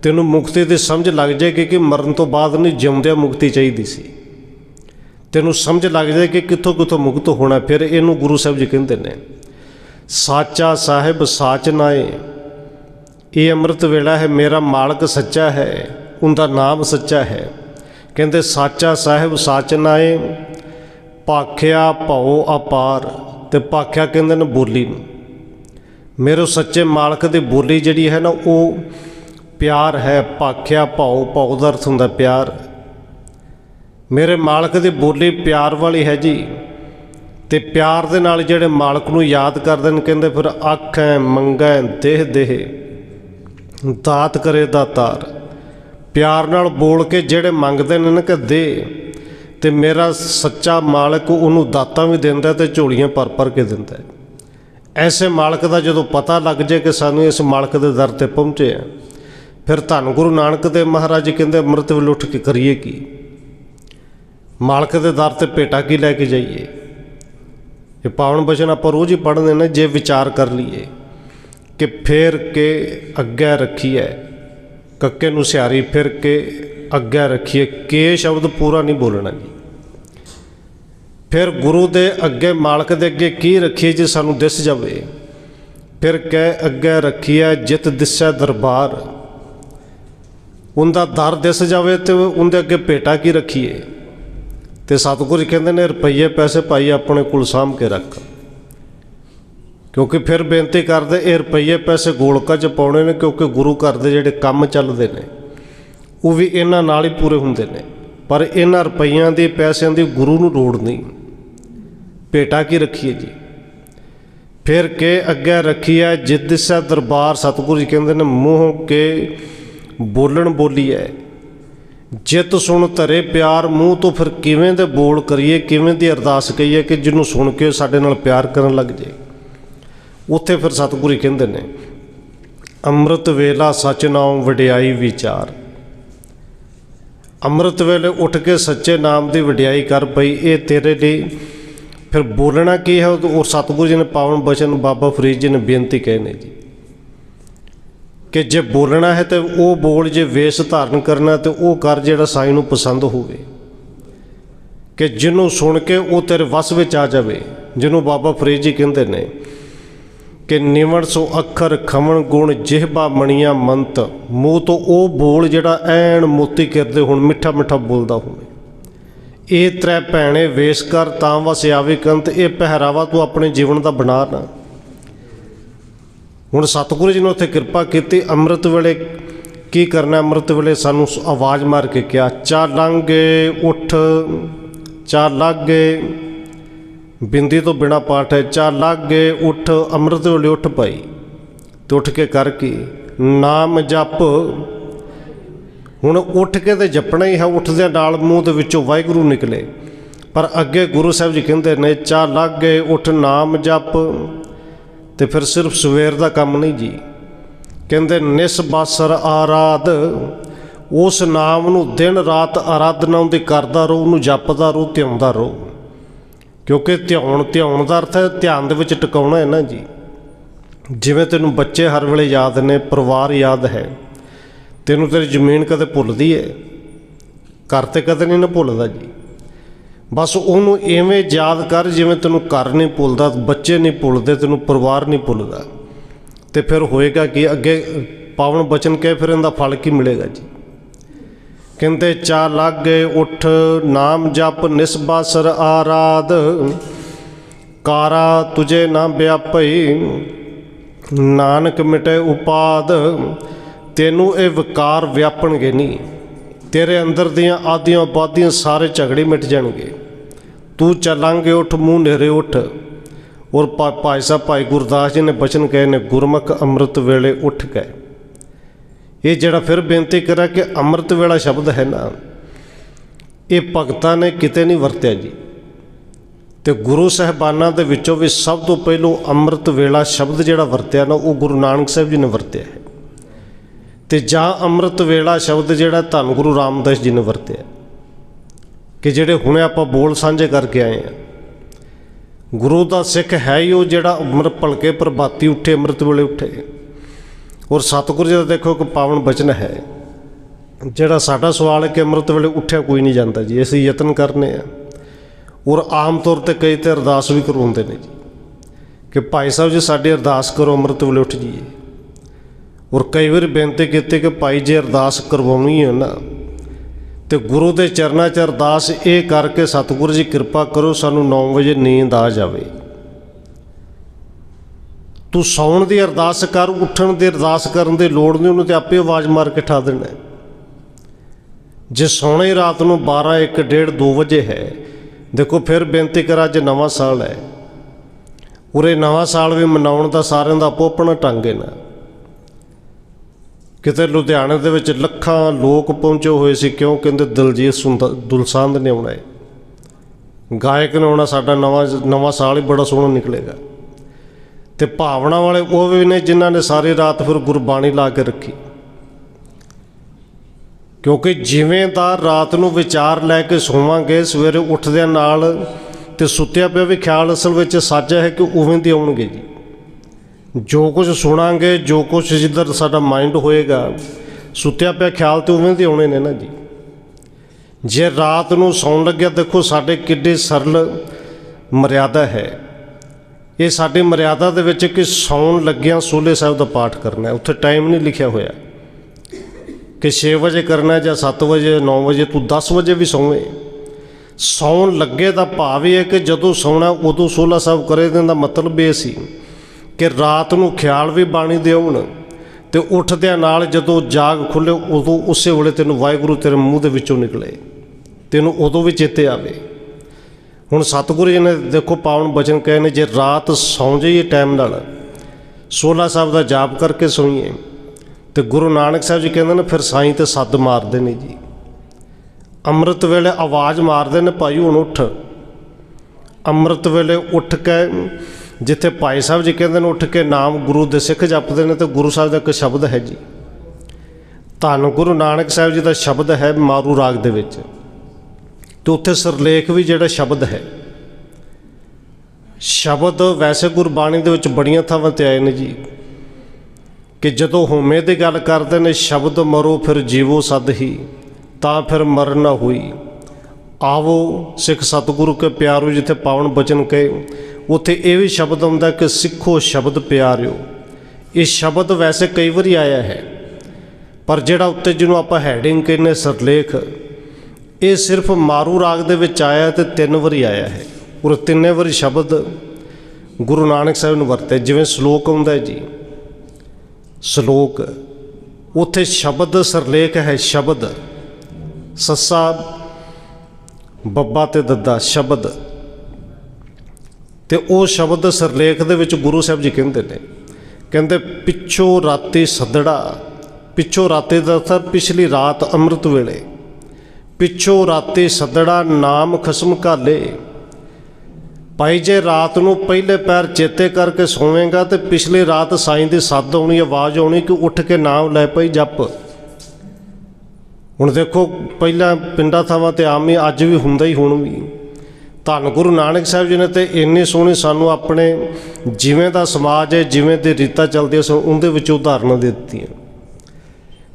ਤੈਨੂੰ ਮੁਕਤੀ ਦੀ ਸਮਝ ਲੱਗ ਜਾਏਗੀ ਕਿ ਮਰਨ ਤੋਂ ਬਾਅਦ ਨਹੀਂ ਜਿਉਂਦਿਆਂ ਮੁਕਤੀ ਚਾਹੀਦੀ ਸੀ। ਤੈਨੂੰ ਸਮਝ ਲੱਗ ਜਾਏ ਕਿ ਕਿੱਥੋਂ ਕਿੱਥੋਂ ਮੁਕਤ ਹੋਣਾ, ਫਿਰ ਇਹਨੂੰ ਗੁਰੂ ਸਾਹਿਬ ਜੀ ਕਹਿੰਦੇ ਨੇ, ਸਾਚਾ ਸਾਹਿਬ ਸਾਚ ਨਾਏ ਇਹ ਅੰਮ੍ਰਿਤ ਵੇਲਾ ਹੈ, ਮੇਰਾ ਮਾਲਕ ਸੱਚਾ ਹੈ, ਉਹਦਾ ਨਾਮ ਸੱਚਾ ਹੈ। ਕਹਿੰਦੇ, ਸਾਚਾ ਸਾਹਿਬ ਸਾਚ ਨਾਏ ਪਾਖਿਆ ਭਉ ਅਪਾਰ। ਤੇ ਪਾਖਿਆ ਕਹਿੰਦੇ ਨੇ ਬੋਲੀ ਨੂੰ। ਮੇਰੇ ਸੱਚੇ ਮਾਲਕ ਦੀ ਬੋਲੀ ਜਿਹੜੀ ਹੈ ਨਾ, ਉਹ ਪਿਆਰ ਹੈ, ਪਾਖਿਆ ਭਾਉ ਭਾਉ ਦਾ ਅਰਥ ਹੁੰਦਾ ਪਿਆਰ। ਮੇਰੇ ਮਾਲਕ ਦੀ ਬੋਲੀ ਪਿਆਰ ਵਾਲੀ ਹੈ ਜੀ। ਤੇ ਪਿਆਰ ਦੇ ਨਾਲ ਜਿਹੜੇ ਮਾਲਕ ਨੂੰ ਯਾਦ ਕਰਦੇ ਨੇ, ਕਹਿੰਦੇ ਫਿਰ ਆਖੈ, ਮੰਗੈ, ਦੇਹ ਦੇਹ। ਦਾਤ ਕਰੇ ਦਾਤਾਰ। ਪਿਆਰ ਨਾਲ ਬੋਲ ਕੇ ਜਿਹੜੇ ਮੰਗਦੇ ਨੇ ਨਾ ਕਿ ਦੇ, ਤੇ ਮੇਰਾ ਸੱਚਾ ਮਾਲਕ ਉਹਨੂੰ ਦਾਤਾਂ ਵੀ ਦਿੰਦਾ ਤੇ ਝੋਲੀਆਂ ਭਰ ਭਰ ਕੇ ਦਿੰਦਾ। ਐਸੇ ਮਾਲਕ ਦਾ ਜਦੋਂ ਪਤਾ ਲੱਗ ਜੇ ਕਿ ਸਾਨੂੰ ਇਸ ਮਾਲਕ ਦੇ ਦਰ ਤੇ ਪਹੁੰਚੇ ਆ, ਫਿਰ ਧੰਨ ਗੁਰੂ ਨਾਨਕ ਦੇਵ ਮਹਾਰਾਜ ਜੀ ਕਹਿੰਦੇ, ਅੰਮ੍ਰਿਤ ਵੇਲੇ ਉੱਠ ਕੇ ਕਰੀਏ ਕੀ? ਮਾਲਕ ਦੇ ਦਰ ਤੇ ਭੇਟਾ ਕੀ ਲੈ ਕੇ ਜਾਈਏ? ਇਹ ਪਾਵਨ ਬਚਨ ਆਪਾਂ ਰੋਜ਼ ਹੀ ਪੜ੍ਹਦੇ ਨੇ, ਜੇ ਵਿਚਾਰ ਕਰ ਲਈਏ ਕਿ ਫੇਰ ਕੇ ਅੱਗੇ ਰੱਖੀਏ ਕੱਕੇ ਨੂੰ ਸਿਆਰੀ, ਫਿਰ ਕੇ ਅੱਗੇ ਰੱਖੀਏ ਕੇ ਸ਼ਬਦ ਪੂਰਾ ਨਹੀਂ ਬੋਲਣਾ ਜੀ। ਫਿਰ ਗੁਰੂ ਦੇ ਅੱਗੇ, ਮਾਲਕ ਦੇ ਅੱਗੇ ਕੀ ਰੱਖੀਏ ਜੇ ਸਾਨੂੰ ਦਿਸ ਜਾਵੇ? ਫਿਰ ਕਹਿ ਅੱਗੇ ਰੱਖੀਏ ਜਿਤ ਦਿਸੈ ਦਰਬਾਰ। ਉਹਦਾ ਦਰ ਦਿਸ ਜਾਵੇ ਤੇ ਉਹਦੇ ਅੱਗੇ ਭੇਟਾ ਕੀ ਰੱਖੀਏ? ਤੇ ਸਤਿਗੁਰੂ ਜੀ ਕਹਿੰਦੇ ਨੇ, ਰੁਪਈਏ ਪੈਸੇ ਭਾਈ ਆਪਣੇ ਕੋਲ ਸਾਂਭ ਕੇ ਰੱਖ। ਕਿਉਂਕਿ ਫਿਰ ਬੇਨਤੀ ਕਰਦੇ, ਇਹ ਰੁਪਈਏ ਪੈਸੇ ਗੋਲਕਾਂ 'ਚ ਪਾਉਣੇ ਨੇ, ਕਿਉਂਕਿ ਗੁਰੂ ਘਰ ਦੇ ਜਿਹੜੇ ਕੰਮ ਚੱਲਦੇ ਨੇ, ਉਹ ਵੀ ਇਹਨਾਂ ਨਾਲ ਹੀ ਪੂਰੇ ਹੁੰਦੇ ਨੇ। ਪਰ ਇਹਨਾਂ ਰੁਪਈਆਂ ਦੇ, ਪੈਸਿਆਂ ਦੀ ਗੁਰੂ ਨੂੰ ਲੋੜ ਨਹੀਂ। ਭੇਟਾ ਕੀ ਰੱਖੀਏ ਜੀ? ਫਿਰ ਕੇ ਅੱਗੇ ਰੱਖੀਐ, ਜਿੱਦ ਸੈ ਦਰਬਾਰ, ਸਤਿਗੁਰੂ ਜੀ ਕਹਿੰਦੇ ਨੇ, ਮੂੰਹ ਕੇ ਬੋਲਣ ਬੋਲੀਐ। ਜਿਤ ਸੁਣ ਧਰੇ ਪਿਆਰ, ਮੂੰਹ ਤੋਂ ਫਿਰ ਕਿਵੇਂ ਦੇ ਬੋਲ ਕਰੀਏ, ਕਿਵੇਂ ਦੀ ਅਰਦਾਸ ਕਹੀਏ ਕਿ ਜਿਹਨੂੰ ਸੁਣ ਕੇ ਸਾਡੇ ਨਾਲ ਪਿਆਰ ਕਰਨ ਲੱਗ ਜੇ ਉੱਥੇ ਫਿਰ ਸਤਿਗੁਰੂ ਜੀ ਕਹਿੰਦੇ ਨੇ, ਅੰਮ੍ਰਿਤ ਵੇਲਾ ਸੱਚ ਨਾਮ ਵਡਿਆਈ ਵਿਚਾਰ। ਅੰਮ੍ਰਿਤ ਵੇਲੇ ਉੱਠ ਕੇ ਸੱਚੇ ਨਾਮ ਦੀ ਵਡਿਆਈ ਕਰ ਪਈ ਇਹ ਤੇਰੇ ਲਈ। ਫਿਰ ਬੋਲਣਾ ਕੀ ਹੈ? ਉਹ ਸਤਿਗੁਰੂ ਜੀ ਨੇ ਪਾਵਨ ਬਚਨ ਬਾਬਾ ਫਰੀਦ ਜੀ ਨੇ ਬੇਨਤੀ ਕਹੇ ਨੇ ਜੀ। ਕਿ ਜੇ ਬੋਲਣਾ ਹੈ ਤੇ ਉਹ ਬੋਲ ਜੇ ਵੇਸ਼ ਧਾਰਨ ਕਰਨਾ ਤੇ ਉਹ ਕਰ ਜਿਹੜਾ ਸਾਈ ਨੂੰ ਪਸੰਦ ਹੋਵੇ। ਕਿ ਜਿਹਨੂੰ ਸੁਣ ਕੇ ਉਹ ਤੇਰੇ ਵਸ ਵਿੱਚ ਆ ਜਾਵੇ, ਜਿਹਨੂੰ ਬਾਬਾ ਫਰੀਦ ਜੀ ਕਹਿੰਦੇ ਨੇ ਕਿ ਨਿਵਣ ਸੋ ਅੱਖਰ ਖਮਣ ਗੁਣ ਜਿਹਬਾ ਮਣੀਆਂ ਮੰਤ, ਮੂੰਹ ਤੋਂ ਉਹ ਬੋਲ ਜਿਹੜਾ ਐਨ ਮੋਤੀ ਕਰਦੇ ਹੁਣ ਮਿੱਠਾ ਮਿੱਠਾ ਬੋਲਦਾ ਹੋਵੇ। ਇਹ ਤ੍ਰੈ ਭੈਣੇ ਵੇਸ ਕਰ ਤਾਂ ਵਸ ਆਵੇ ਕੰਤ, ਇਹ ਪਹਿਰਾਵਾ ਤੂੰ ਆਪਣੇ ਜੀਵਨ ਦਾ ਬਣਾ ਨਾ। ਹੁਣ ਸਤਿਗੁਰੂ ਜੀ ਨੇ ਉੱਥੇ ਕਿਰਪਾ ਕੀਤੀ, ਅੰਮ੍ਰਿਤ ਵੇਲੇ ਕੀ ਕਰਨਾ, ਅੰਮ੍ਰਿਤ ਵੇਲੇ ਸਾਨੂੰ ਆਵਾਜ਼ ਮਾਰ ਕੇ ਕਿਹਾ ਚਾ ਲੰਗੇ ਉੱਠ ਚਾ ਲਾਗੇ ਬਿੰਦੀ ਤੋਂ ਬਿਨਾ ਪਾਠ ਹੈ ਚਾ ਲਾਗੇ ਉੱਠ, ਅੰਮ੍ਰਿਤ ਵੇਲੇ ਉੱਠ ਪਈ ਤੇ ਉੱਠ ਕੇ ਕਰ ਕੀ? ਨਾਮ ਜਪ। ਹੁਣ ਉੱਠ ਕੇ ਤੇ ਜਪਣਾ ਹੀ ਹੈ, ਉੱਠਦਿਆਂ ਨਾਲ ਮੂੰਹ ਦੇ ਵਿੱਚੋਂ ਵਾਹਿਗੁਰੂ ਨਿਕਲੇ। ਪਰ ਅੱਗੇ ਗੁਰੂ ਸਾਹਿਬ ਜੀ ਕਹਿੰਦੇ ਨੇ ਚਾ ਲਾਗੇ ਉੱਠ, ਨਾਮ ਜਪ। ਤੇ ਫਿਰ ਸਿਰਫ ਸਵੇਰ ਦਾ ਕੰਮ ਨਹੀਂ ਜੀ। ਕਹਿੰਦੇ, ਨਿਸ ਬਾਸਰ ਆਰਾਧ, ਉਸ ਨਾਮ ਨੂੰ ਦਿਨ ਰਾਤ ਆਰਾਧਨਾ ਉਹਦੀ ਕਰਦਾ ਰਹੋ, ਉਹਨੂੰ ਜਪਦਾ ਰਹੋ, ਧਿਆਉਂਦਾ ਰਹੋ। ਕਿਉਂਕਿ ਧਿਆਉਣ ਧਿਆਉਣ ਦਾ ਅਰਥ ਹੈ ਧਿਆਨ ਦੇ ਵਿੱਚ ਟਿਕਾਉਣਾ ਹੈ ਨਾ ਜੀ। ਜਿਵੇਂ ਤੈਨੂੰ ਬੱਚੇ ਹਰ ਵੇਲੇ ਯਾਦ ਨੇ, ਪਰਿਵਾਰ ਯਾਦ ਹੈ। ਤੈਨੂੰ ਤੇਰੀ ਜ਼ਮੀਨ ਕਦੇ ਭੁੱਲਦੀ ਹੈ? ਘਰ ਤੇ ਕਦੇ ਨਹੀਂ ਨਾ ਭੁੱਲਦਾ ਜੀ। ਬਸ ਉਹਨੂੰ ਐਵੇਂ ਯਾਦ ਕਰ ਜਿਵੇਂ ਤੈਨੂੰ ਘਰ ਨਹੀਂ ਭੁੱਲਦਾ, ਬੱਚੇ ਨਹੀਂ ਭੁੱਲਦੇ, ਤੈਨੂੰ ਪਰਿਵਾਰ ਨਹੀਂ ਭੁੱਲਦਾ। ਤੇ ਫਿਰ ਹੋਏਗਾ ਕਿ ਅੱਗੇ ਪਾਵਨ ਬਚਨ ਕੇ ਫਿਰ ਇਹਦਾ ਫਲ ਕੀ ਮਿਲੇਗਾ ਜੀ? ਕਹਿੰਦੇ ਚਾ ਗਏ ਉਠ, ਨਾਮ ਜਪ ਨਿਸਬਾਸਰ ਆਰਾਧ। ਕਾਰਾ ਤੁਝੇ ਨਾ ਵਿਆਪਈ, ਨਾਨਕ ਮਿਟੇ ਉਪਾਦ। ਤੈਨੂੰ ਇਹ ਵਿਕਾਰ ਵਿਆਪਣਗੇ ਨਹੀਂ ਤੇਰੇ ਅੰਦਰ ਦੀਆਂ ਆਦੀਆਂ ਬਾਦੀਆਂ ਸਾਰੇ ਝਗੜੇ ਮਿਟ ਜਾਣਗੇ। ਤੂੰ ਚੱਲਾਂਗੇ ਉਠ, ਮੂੰਹ ਨੇਰੇ ਉਠ। ਔਰ ਭਾ- ਭਾਈ ਸਾਹਿਬ, ਭਾਈ ਗੁਰਦਾਸ ਜੀ ਨੇ ਬਚਨ ਕਹੇ ਨੇ, ਗੁਰਮੁਖ ਅੰਮ੍ਰਿਤ ਵੇਲੇ ਉੱਠ ਗਏ ਇਹ ਜਿਹੜਾ ਫਿਰ ਬੇਨਤੀ ਕਰਾਂ ਕਿ ਅੰਮ੍ਰਿਤ ਵੇਲਾ ਸ਼ਬਦ ਹੈ ਨਾ, ਇਹ ਭਗਤਾਂ ਨੇ ਕਿਤੇ ਨਹੀਂ ਵਰਤਿਆ ਜੀ। ਤੇ ਗੁਰੂ ਸਾਹਿਬਾਨਾਂ ਦੇ ਵਿੱਚੋਂ ਵੀ ਸਭ ਤੋਂ ਪਹਿਲੋਂ ਅੰਮ੍ਰਿਤ ਵੇਲਾ ਸ਼ਬਦ ਜਿਹੜਾ ਵਰਤਿਆ ਨਾ, ਉਹ ਗੁਰੂ ਨਾਨਕ ਸਾਹਿਬ ਜੀ ਨੇ ਵਰਤਿਆ ਹੈ। ਤੇ ਜਾਂ ਅੰਮ੍ਰਿਤ ਵੇਲਾ ਸ਼ਬਦ ਜਿਹੜਾ ਧੰਨ ਗੁਰੂ ਰਾਮਦਾਸ ਜੀ ਨੇ ਵਰਤਿਆ ਕਿ ਜਿਹੜੇ ਹੁਣੇ ਆਪਾਂ ਬੋਲ ਸਾਂਝੇ ਕਰਕੇ ਆਏ ਆ। ਗੁਰੂ ਦਾ ਸਿੱਖ ਹੈ ਹੀ ਉਹ ਜਿਹੜਾ ਅੰਮ੍ਰਿਤ ਭਲਕੇ ਪ੍ਰਭਾਤੀ ਉੱਠੇ, ਅੰਮ੍ਰਿਤ ਵੇਲੇ ਉੱਠੇ। ਔਰ ਸਤਿਗੁਰੂ ਜੀ ਦਾ ਦੇਖੋ ਇੱਕ ਪਾਵਨ ਬਚਨ ਹੈ। ਜਿਹੜਾ ਸਾਡਾ ਸਵਾਲ ਹੈ ਕਿ ਅੰਮ੍ਰਿਤ ਵੇਲੇ ਉੱਠਿਆ ਕੋਈ ਨਹੀਂ ਜਾਂਦਾ ਜੀ, ਅਸੀਂ ਯਤਨ ਕਰਨੇ ਆ। ਔਰ ਆਮ ਤੌਰ ਤੇ ਕਈ ਤੇ ਅਰਦਾਸ ਵੀ ਕਰਵਾਉਂਦੇ ਨੇ ਜੀ। ਕਿ ਭਾਈ ਸਾਹਿਬ ਜੀ, ਸਾਡੀ ਅਰਦਾਸ ਕਰੋ, ਅੰਮ੍ਰਿਤ ਵੇਲੇ ਉੱਠ ਜਾਈਏ। ਔਰ ਕਈ ਵਾਰ ਬੇਨਤੀ ਕੀਤੀ ਕਿ ਭਾਈ ਜੇ ਅਰਦਾਸ ਕਰਵਾਉਣੀ ਹੈ ਨਾ ਤੇ ਗੁਰੂ ਦੇ ਚਰਨਾਂ 'ਚ ਅਰਦਾਸ ਇਹ ਕਰਕੇ ਸਤਿਗੁਰੂ ਜੀ ਕਿਰਪਾ ਕਰੋ, ਸਾਨੂੰ 9 ਵਜੇ ਨੀਂਦ ਆ ਜਾਵੇ। ਤੂੰ ਸੌਣ ਦੀ ਅਰਦਾਸ ਕਰ, ਉੱਠਣ ਦੀ ਅਰਦਾਸ ਕਰਨ ਦੀ ਲੋੜ ਨਹੀਂ, ਉਹਨੂੰ ਤੇ ਆਪੇ ਆਵਾਜ਼ ਮਾਰ ਕੇ ਠਾ ਦੇਣਾ ਜੇ ਸੌਣੇ ਰਾਤ ਨੂੰ 12 1 1.5 2 ਵਜੇ ਹੈ, ਦੇਖੋ ਫਿਰ ਬੇਨਤੀ ਕਰਾਂ, ਅੱਜ ਨਵਾਂ ਸਾਲ ਹੈ। ਉਰੇ ਨਵਾਂ ਸਾਲ ਵੀ ਮਨਾਉਣ ਦਾ ਸਾਰਿਆਂ ਦਾ ਆਪੋ ਆਪਣਾ ਢੰਗ ਹੈ ਨਾ। ਕਿਤੇ ਲੁਧਿਆਣੇ ਦੇ ਵਿੱਚ ਲੱਖਾਂ ਲੋਕ ਪਹੁੰਚੇ ਹੋਏ ਸੀ, ਕਿਉਂ? ਕਹਿੰਦੇ ਦਲਜੀਤ ਸੁੰਦਰ ਦੁਲਸਾਂਦ ਨੇ ਆਉਣਾ ਹੈ। ਗਾਇਕ ਨੇ ਆਉਣਾ, ਸਾਡਾ ਨਵਾਂ ਨਵਾਂ ਸਾਲ ਹੀ ਬੜਾ ਸੋਹਣਾ ਨਿਕਲੇਗਾ। ਤੇ ਭਾਵਨਾ ਵਾਲੇ ਉਹ ਵੀ ਨੇ ਜਿਨ੍ਹਾਂ ਨੇ ਸਾਰੀ ਰਾਤ ਫਿਰ ਗੁਰਬਾਣੀ ਲਾ ਕੇ ਰੱਖੀ। ਕਿਉਂਕਿ ਜਿਵੇਂ ਦਾ ਰਾਤ ਨੂੰ ਵਿਚਾਰ ਲੈ ਕੇ ਸੋਵਾਂਗੇ, ਸਵੇਰੇ ਉੱਠਦਿਆਂ ਨਾਲ ਤੇ ਸੁੱਤਿਆ ਪਿਆ, ਵੀ ਖਿਆਲ ਅਸਲ ਵਿੱਚ ਸੱਚ ਹੈ ਕਿ ਉਵੇਂ ਦੇ ਆਉਣਗੇ ਜੀ। ਜੋ ਕੁਝ ਸੁਣਾਂਗੇ, ਜੋ ਕੁਝ ਜਿੱਧਰ ਸਾਡਾ ਮਾਈਂਡ ਹੋਏਗਾ, ਸੁੱਤਿਆ ਪਿਆ ਖਿਆਲ ਤੇ ਉਵੇਂ ਦੇ ਆਉਣੇ ਨੇ ਨਾ ਜੀ। ਜੇ ਰਾਤ ਨੂੰ ਸੌਣ ਲੱਗਿਆ, ਦੇਖੋ ਸਾਡੇ ਕਿੱਡੇ ਸਰਲ ਮਰਿਆਦਾ ਹੈ। ਇਹ ਸਾਡੀ ਮਰਿਆਦਾ ਦੇ ਵਿੱਚ ਕਿ ਸੌਣ ਲੱਗਿਆਂ ਸੋਲੇ ਸਾਹਿਬ ਦਾ ਪਾਠ ਕਰਨਾ ਹੈ। ਉੱਥੇ ਟਾਈਮ ਨਹੀਂ ਲਿਖਿਆ ਹੋਇਆ। ਕਿ 6 ਵਜੇ ਕਰਨਾ ਜਾਂ 7 ਵਜੇ 9 ਵਜੇ, ਤੂੰ 10 ਵਜੇ ਵੀ ਸੌਵੇਂ। ਸੌਣ ਲੱਗੇ ਦਾ ਭਾਵ ਇਹ ਹੈ ਕਿ ਜਦੋਂ ਸੌਣਾ, ਉਦੋਂ ਸੋਲਾ ਸਾਹਿਬ ਕਰੇ ਦਿਨ ਦਾ ਮਤਲਬ ਇਹ ਸੀ ਕਿ ਰਾਤ ਨੂੰ ਖਿਆਲ ਵੀ ਬਾਣੀ ਦੇ ਆਉਣ ਤੇ ਉੱਠਦਿਆਂ ਨਾਲ ਜਦੋਂ ਜਾਗ ਖੁੱਲੇ ਉਦੋਂ ਉਸੇ ਵੇਲੇ ਤੈਨੂੰ ਵਾਹਿਗੁਰੂ ਤੇਰੇ ਮੂੰਹ ਦੇ ਵਿੱਚੋਂ ਨਿਕਲੇ, ਤੈਨੂੰ ਉਦੋਂ ਵੀ ਚੇਤੇ ਆਵੇ। ਹੁਣ ਸਤਿਗੁਰੂ ਜੀ ਨੇ ਦੇਖੋ ਪਾਵਨ ਬਚਨ ਕਹੇ ਨੇ, ਜੇ ਰਾਤ ਸੌਂ ਜਾਈਏ ਟਾਈਮ ਨਾਲ, ਸੋਲਾ ਸਾਹਿਬ ਦਾ ਜਾਪ ਕਰਕੇ ਸੋਈਏ, ਤੇ ਗੁਰੂ ਨਾਨਕ ਸਾਹਿਬ ਜੀ ਕਹਿੰਦੇ ਨੇ, ਫਿਰ ਸਾਈਂ ਤੇ ਸੱਦ ਮਾਰਦੇ ਨੇ ਜੀ। ਅੰਮ੍ਰਿਤ ਵੇਲੇ ਆਵਾਜ਼ ਮਾਰਦੇ ਨੇ, ਭਾਈ ਹੁਣ ਉੱਠ। ਅੰਮ੍ਰਿਤ ਵੇਲੇ ਉੱਠ ਕੇ ਜਿੱਥੇ ਭਾਈ ਸਾਹਿਬ ਜੀ ਕਹਿੰਦੇ ਨੇ, ਉੱਠ ਕੇ ਨਾਮ ਗੁਰੂ ਦੇ ਸਿੱਖ ਜਪਦੇ ਨੇ ਤੇ ਗੁਰੂ ਸਾਹਿਬ ਦਾ ਇੱਕ ਸ਼ਬਦ ਹੈ ਜੀ। ਧੰਨ ਗੁਰੂ ਨਾਨਕ ਸਾਹਿਬ ਜੀ ਦਾ ਸ਼ਬਦ ਹੈ ਮਾਰੂ ਰਾਗ ਦੇ ਵਿੱਚ। ਤੇ ਉੱਥੇ ਸਰਲੇਖ ਵੀ ਜਿਹੜਾ ਸ਼ਬਦ ਹੈ। ਸ਼ਬਦ ਵੈਸੇ ਗੁਰਬਾਣੀ ਦੇ ਵਿੱਚ ਬੜੀਆਂ ਥਾਵਾਂ ਤੇ ਆਏ ਨੇ ਜੀ। ਕਿ ਜਦੋਂ ਹੋਮੇ ਦੀ ਗੱਲ ਕਰਦੇ ਨੇ, ਸ਼ਬਦ ਮਰੋ ਫਿਰ ਜੀਵੋ ਸਦ ਹੀ, ਤਾਂ ਫਿਰ ਮਰਨ ਨਾ ਹੋਈ। ਆਵੋ ਸਿੱਖ ਸਤਿਗੁਰੂ ਕੇ ਪਿਆਰੋ, ਜਿੱਥੇ ਪਾਵਨ ਬਚਨ ਕਹੇ ਉੱਥੇ ਇਹ ਵੀ ਸ਼ਬਦ ਆਉਂਦਾ ਕਿ ਸਿੱਖੋ ਸ਼ਬਦ ਪਿਆਰਿਓ। ਇਹ ਸ਼ਬਦ ਵੈਸੇ ਕਈ ਵਾਰੀ ਆਇਆ ਹੈ, ਪਰ ਜਿਹੜਾ ਉੱਤੇ ਜਿਹਨੂੰ ਆਪਾਂ ਹੈਡਿੰਗ ਕਹਿੰਦੇ ਸਰਲੇਖ, ਇਹ ਸਿਰਫ ਮਾਰੂ ਰਾਗ ਦੇ ਵਿੱਚ ਆਇਆ ਤੇ ਤਿੰਨ ਵਾਰੀ ਆਇਆ ਹੈ। ਔਰ ਤਿੰਨੇ ਵਾਰੀ ਸ਼ਬਦ ਗੁਰੂ ਨਾਨਕ ਸਾਹਿਬ ਨੂੰ ਵਰਤੇ, ਜਿਵੇਂ ਸ਼ਲੋਕ ਆਉਂਦਾ ਜੀ। ਸ਼ਲੋਕ, ਉੱਥੇ ਸ਼ਬਦ ਸਰਲੇਖ ਹੈ, ਸ਼ਬਦ। ਸੱਸਾ, ਬੱਬਾ ਤੇ ਦੱਦਾ, ਸ਼ਬਦ। ਤੇ ਉਹ ਸ਼ਬਦ ਸਰਲੇਖ ਦੇ ਵਿੱਚ ਗੁਰੂ ਸਾਹਿਬ ਜੀ ਕਹਿੰਦੇ ਨੇ, ਕਹਿੰਦੇ ਪਿੱਛੋਂ ਰਾਤੀ ਸੱਦੜਾ, ਪਿੱਛੋਂ ਰਾਤੇ ਦਾ ਅਰਥ ਪਿਛਲੀ ਰਾਤ ਅੰਮ੍ਰਿਤ ਵੇਲੇ, ਪਿੱਛੋਂ ਰਾਤੀ ਸੱਦੜਾ ਨਾਮ ਖਸਮ ਘਾਲੇ, ਭਾਈ ਜੇ ਰਾਤ ਨੂੰ ਪਹਿਲੇ ਪੈਰ ਚੇਤੇ ਕਰਕੇ ਸੋਵੇਂਗਾ ਤੇ ਪਿਛਲੀ ਰਾਤ ਸਾਈਂ ਦੀ ਸੱਦ ਆਉਣੀ, ਆਵਾਜ਼ ਆਉਣੀ ਕਿ ਉੱਠ ਕੇ ਨਾਮ ਲੈ ਪਈ ਜਪ। ਹੁਣ ਦੇਖੋ, ਪਹਿਲਾਂ ਪਿੰਡਾਂ ਥਾਵਾਂ ਤੇ ਆਮ ਹੀ ਅੱਜ ਵੀ ਹੁੰਦਾ ਹੀ ਹੁਣ ਵੀ। ਧੰਨ ਗੁਰੂ ਨਾਨਕ ਸਾਹਿਬ ਜੀ ਨੇ ਤੇ ਇੰਨੀ ਸੋਹਣੀ ਸਾਨੂੰ ਆਪਣੇ ਜਿਵੇਂ ਦਾ ਸਮਾਜ ਹੈ, ਜਿਵੇਂ ਦੇ ਰੀਤਾਂ ਚੱਲਦੀਆਂ ਸਨ, ਉਹਦੇ ਵਿੱਚ ਉਦਾਹਰਨਾਂ ਦੇ ਦਿੱਤੀਆਂ।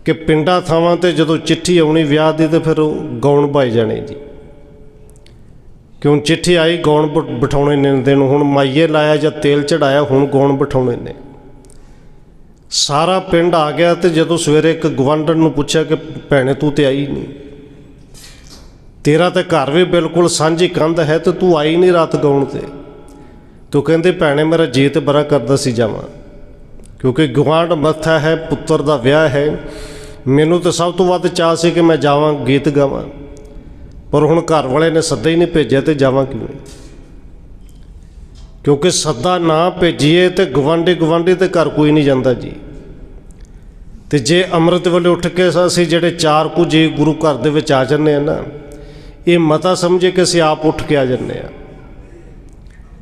ਕਿ ਪਿੰਡਾਂ ਥਾਵਾਂ ਤੇ ਜਦੋਂ ਚਿੱਠੀ ਆਉਣੀ ਵਿਆਹ ਦੀ ਤੇ ਫਿਰ ਉਹ ਗਾਉਣ ਪਾਏ ਜਾਣੇ ਜੀ। ਕਿਉਂ ਚਿੱਠੀ ਆਈ, ਗਾਉਣ ਬ- ਬਿਠਾਉਣੇ ਨੇ ਦਿਨ, ਹੁਣ ਮਾਈਏ ਲਾਇਆ ਜਾਂ ਤੇਲ ਚੜਾਇਆ, ਹੁਣ ਗਾਉਣ ਬਿਠਾਉਣੇ ਨੇ। ਸਾਰਾ ਪਿੰਡ ਆ ਗਿਆ ਤੇ ਜਦੋਂ ਸਵੇਰੇ ਇੱਕ ਗਵੰਡਣ ਨੂੰ ਪੁੱਛਿਆ ਕਿ ਭੈਣੇ ਤੂੰ ਤੇ ਆਈ ਨਹੀਂ ਤੇਰਾ ਤਾਂ ਘਰ ਵੀ ਬਿਲਕੁਲ ਸਾਂਝੀ ਕੰਧ ਹੈ ਤੇ ਤੂੰ ਆਈ ਨਹੀਂ ਰਾਤ ਗਾਉਣ ਤੇ। ਤੂੰ ਕਹਿੰਦੇ, ਭੈਣੇ, ਮੇਰਾ ਜੀ ਤੇ ਬੜਾ ਕਰਦਾ ਸੀ ਜਾਵਾਂ। ਕਿਉਂਕਿ ਗੁਆਂਢ ਮੱਥਾ ਹੈ, ਪੁੱਤਰ ਦਾ ਵਿਆਹ ਹੈ। ਮੈਨੂੰ ਤਾਂ ਸਭ ਤੋਂ ਵੱਧ ਚਾਅ ਸੀ ਕਿ ਮੈਂ ਜਾਵਾਂ, ਗੀਤ ਗਾਵਾਂ। ਪਰ ਹੁਣ ਘਰ ਵਾਲੇ ਨੇ ਸੱਦਾ ਹੀ ਨਹੀਂ ਭੇਜਿਆ ਤੇ ਜਾਵਾਂ ਕਿਵੇਂ ਕਿਉਂਕਿ ਸੱਦਾ ਨਾ ਭੇਜੀਏ ਤੇ ਗਵਾਂਢੀ ਗਵਾਂਢੀ ਤੇ ਘਰ ਕੋਈ ਨਹੀਂ ਜਾਂਦਾ ਜੀ। ਤੇ ਜੇ ਅੰਮ੍ਰਿਤ ਵੇਲੇ ਉੱਠ ਕੇ ਅਸੀਂ ਜਿਹੜੇ ਚਾਰ ਕੁ ਜੀ ਗੁਰੂ ਘਰ ਦੇ ਵਿੱਚ ਆ ਜੰਨੇ ਆ ਨਾ ਇਹ ਮਤਾ ਸਮਝੇ ਕਿ ਅਸੀਂ ਆਪ ਉੱਠ ਕੇ ਆ ਜੰਨੇ ਆ